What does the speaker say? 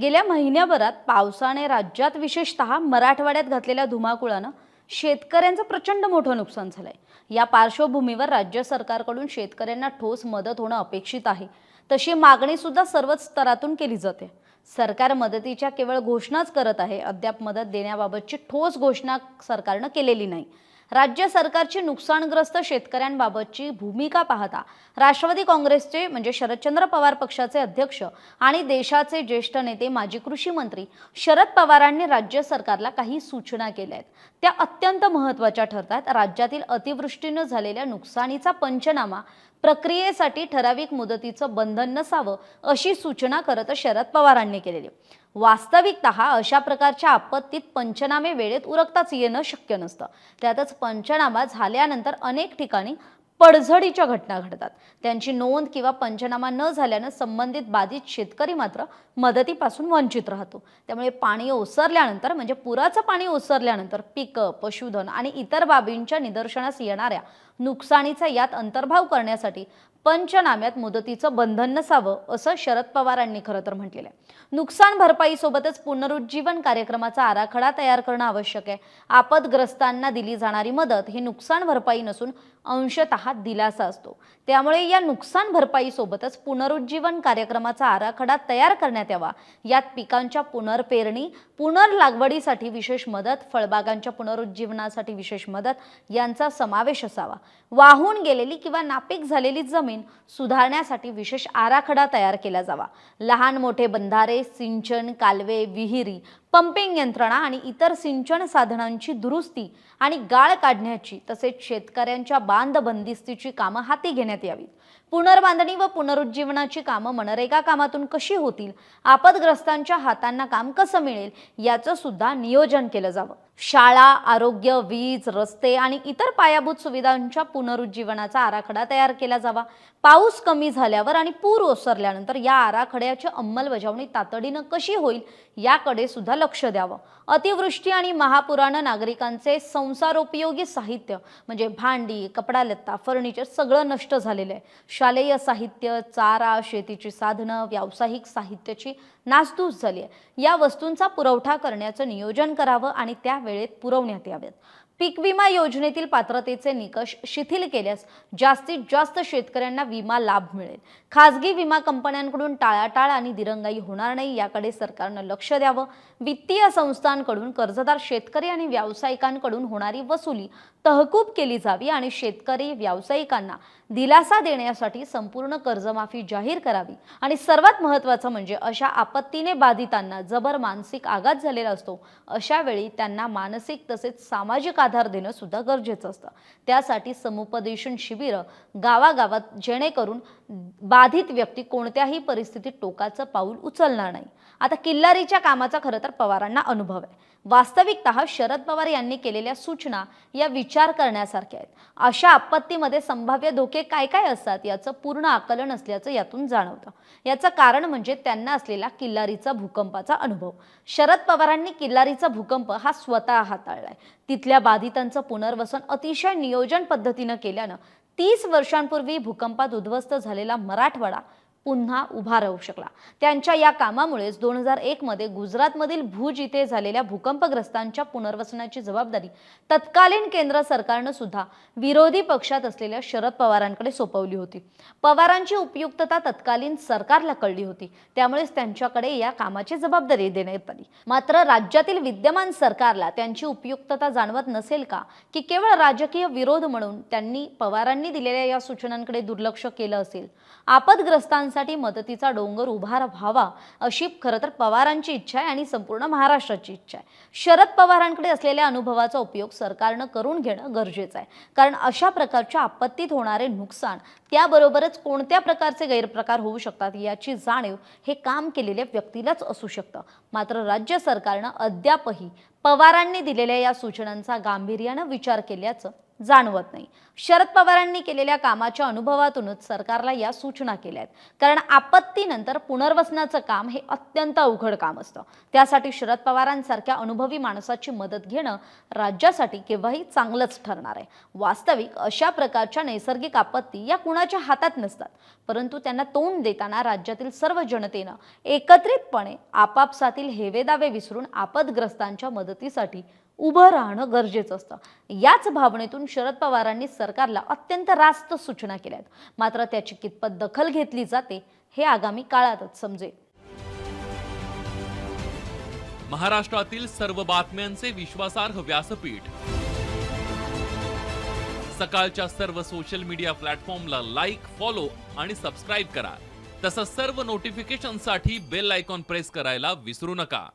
गेल्या महिन्याभरात पावसाने राज्यात विशेषतः मराठवाड्यात घातलेल्या धुमाकुळानं शेतकऱ्यांचं प्रचंड मोठं नुकसान झालंय. या पार्श्वभूमीवर राज्य सरकारकडून शेतकऱ्यांना ठोस मदत होणं अपेक्षित आहे. तशी मागणी सुद्धा सर्वच स्तरातून केली जाते. सरकार मदतीच्या केवळ घोषणाच करत आहे. अद्याप मदत देण्याबाबतची ठोस घोषणा सरकारनं केलेली नाही. राज्य सरकारची नुकसानग्रस्त शेतकऱ्यांबाबतची भूमिका पाहता राष्ट्रवादी काँग्रेसचे म्हणजे शरदचंद्र पवार पक्षाचे अध्यक्ष आणि देशाचे ज्येष्ठ नेते माजी कृषी मंत्री शरद पवारांनी राज्य सरकारला काही सूचना केल्या आहेत. त्या अत्यंत महत्त्वाच्या ठरतात. राज्यातील अतिवृष्टीनं झालेल्या नुकसानीचा पंचनामा प्रक्रियेसाठी ठराविक मुदतीचं बंधन नसावं अशी सूचना करत शरद पवारांनी केलेली वास्तविकत अशा प्रकारच्या आपत्तीत पंचनामे वेळेत उरकताच येणं शक्य नसतं. त्यातच पंचनामा झाल्यानंतर अनेक ठिकाणी पडझडीच्या घटना घडतात. त्यांची नोंद किंवा पंचनामा न झाल्यानं संबंधित बाधित शेतकरी मात्र मदतीपासून वंचित राहतो. त्यामुळे पाणी ओसरल्यानंतर म्हणजे पुराचं पाणी ओसरल्यानंतर पिकं पशुधन आणि इतर बाबींच्या निदर्शनास येणाऱ्या नुकसानीचा यात अंतर्भाव करण्यासाठी पंचनाम्यात मुदतीचं बंधन नसावं असं शरद पवारांनी खरं तर म्हटलेलं आहे. नुकसान भरपाईसोबतच पुनरुज्जीवन कार्यक्रमाचा आराखडा तयार करणं आवश्यक आहे. आपदग्रस्तांना दिली जाणारी मदत ही नुकसान भरपाई नसून अंशतः दिलासा असतो. त्यामुळे या नुकसान भरपाईसोबतच पुनरुज्जीवन कार्यक्रमाचा आराखडा तयार करण्यात यावा. यात पिकांच्या पुनर्पेरणी पुनर्लागवडीसाठी विशेष मदत फळबागांच्या पुनरुज्जीवनासाठी विशेष मदत यांचा समावेश असावा. वाहून गेलेली किंवा नापीक झालेली जमीन सुधारण्यासाठी विशेष आराखडा तयार केला जावा. लहान मोठे बंधारे सिंचन कालवे विहिरी पंपिंग यंत्रणा आणि इतर सिंचन साधनांची दुरुस्ती आणि गाळ काढण्याची तसेच शेतकऱ्यांच्या बांध बंदिस्तीची कामं हाती घेण्यात यावीत. पुनर्बांधणी व पुनरुज्जीवनाची कामं मनरेगा कामातून कशी होतील? आपदग्रस्तांच्या हातांना काम कसं मिळेल? याचं सुद्धा नियोजन केलं जावं. शाळा आरोग्य वीज रस्ते आणि इतर पायाभूत सुविधांच्या पुनरुज्जीवनाचा आराखडा तयार केला जावा. पाऊस कमी झाल्यावर आणि पूर ओसरल्यानंतर या आराखड्याची अंमलबजावणी तातडीनं कशी होईल याकडे सुद्धा लक्ष द्यावं. अतिवृष्टी आणि महापुरानं नागरिकांचे संसारोपयोगी साहित्य म्हणजे भांडी कपडा लत्ता फर्निचर सगळं नष्ट झालेलं आहे. शालेय साहित्य चारा शेतीची साधनं व्यावसायिक साहित्याची नासधूस झाली आहे. या वस्तूंचा पुरवठा करण्याचं नियोजन करावं आणि त्या वेळेत पुरवण्यात याव्यात पीक विमा योजनेतील पात्रतेचे निकष शिथिल केल्यास जास्तीत जास्त शेतकऱ्यांना विमा लाभ मिळेल. खासगी विमा कंपन्यांकडून टाळाटाळ आणि दिरंगाई होणार नाही याकडे सरकारनं लक्ष द्यावं. वित्तीय संस्थांकडून कर्जदार शेतकरी आणि व्यावसायिकांकडून होणारी वसुली तहकूब केली जावी आणि शेतकरी व्यावसायिकांना दिलासा देण्यासाठी संपूर्ण कर्जमाफी जाहीर करावी. आणि सर्वात महत्त्वाचं म्हणजे अशा आपत्तीने बाधितांना जबर मानसिक आघात झालेला असतो. अशा वेळी त्यांना मानसिक तसेच सामाजिक आधार देणं सुद्धा गरजेचं असतं. त्यासाठी समुपदेशन शिबिरं गावागावात जेणेकरून बाधित व्यक्ती कोणत्याही परिस्थितीत टोकाचं पाऊल उचलणार नाही. आता किल्लारीच्या कामाचा खरं तर पवारांना अनुभव आहे. वास्तविकत शरद पवार यांनी केलेल्या सूचना या विचार करण्यासारख्या आहेत. अशा आपत्तीमध्ये संभाव्य धोके काय काय असतात याचं पूर्ण आकलन असल्याचं यातून जाणवतं. याचं कारण म्हणजे त्यांना असलेला किल्लारीचा भूकंपाचा अनुभव. शरद पवारांनी किल्लारीचा भूकंप हा स्वतः हाताळलाय. तिथल्या बाधितांचं पुनर्वसन अतिशय नियोजन पद्धतीनं केल्यानं तीस वर्षांपूर्वी भूकंपात उद्ध्वस्त झालेला मराठवाडा पुन्हा उभा राहू शकला. त्यांच्या या कामामुळेच दोन हजार एकमध्ये गुजरातमधील भुज इथे झालेल्या भूकंपग्रस्तांच्या पुनर्वसनाची जबाबदारी तत्कालीन केंद्र सरकारनं सुद्धा विरोधी पक्षात असलेल्या शरद पवारांकडे सोपवली होती. पवारांची उपयुक्तता तत्कालीन सरकारला कळली होती. त्यामुळेच त्यांच्याकडे या कामाची जबाबदारी देण्यात आली. मात्र राज्यातील विद्यमान सरकारला त्यांची उपयुक्तता जाणवत नसेल का की केवळ राजकीय विरोध म्हणून त्यांनी पवारांनी दिलेल्या या सूचनांकडे दुर्लक्ष केलं असेल? आपदग्रस्तांसाठी मदतीचा डोंगर उभा व्हावा अशी खरं तर पवारांची इच्छा आहे आणि संपूर्ण महाराष्ट्राची इच्छा आहे. शरद पवारांकडे असलेल्या अनुभवाचा उपयोग सरकारनं करून घेणं गरजेचं आहे. कारण अशा प्रकारच्या आपत्तीत होणारे नुकसान त्याबरोबरच कोणत्या प्रकारचे गैरप्रकार होऊ शकतात याची जाणीव हे काम केलेल्या व्यक्तीलाच असू शकतं. मात्र राज्य सरकारनं अद्यापही पवारांनी दिलेल्या या सूचनांचा गांभीर्यानं विचार केल्याचं जाणवत नाही. शरद पवारांनी केलेल्या कामाच्या अनुभवातूनच सरकारला या सूचना केल्या आहेत. कारण आपत्तीनंतर पुनर्वसनाचं काम हे अत्यंत अवघड काम असतं. त्यासाठी शरद पवारांसारख्या अनुभवी माणसाची मदत घेणं राज्यासाठी केव्हाही चांगलंच ठरणार आहे. वास्तविक अशा प्रकारच्या नैसर्गिक आपत्ती या कुणाच्या हातात नसतात. परंतु त्यांना तोंड देताना राज्यातील सर्व जनतेनं एकत्रितपणे आपापसातील हेवेदावे विसरून आपदग्रस्तांच्या मदतीसाठी उभं राहणं गरजेचं असतं. याच भावनेतून शरद पवारांनी सरकारला अत्यंत रास्त सूचना केल्या आहेत मात्र त्याची कितपत दखल घेतली जाते हे आगामी काळातच समजेल. महाराष्ट्रातील सर्व बातम्यांचे विश्वासार्ह व्यासपीठ. सकाळच्या सर्व सोशल मीडिया प्लॅटफॉर्मला लाईक फॉलो आणि सबस्क्राईब करा. तसंच सर्व नोटिफिकेशनसाठी बेल आयकॉन प्रेस करायला विसरू नका.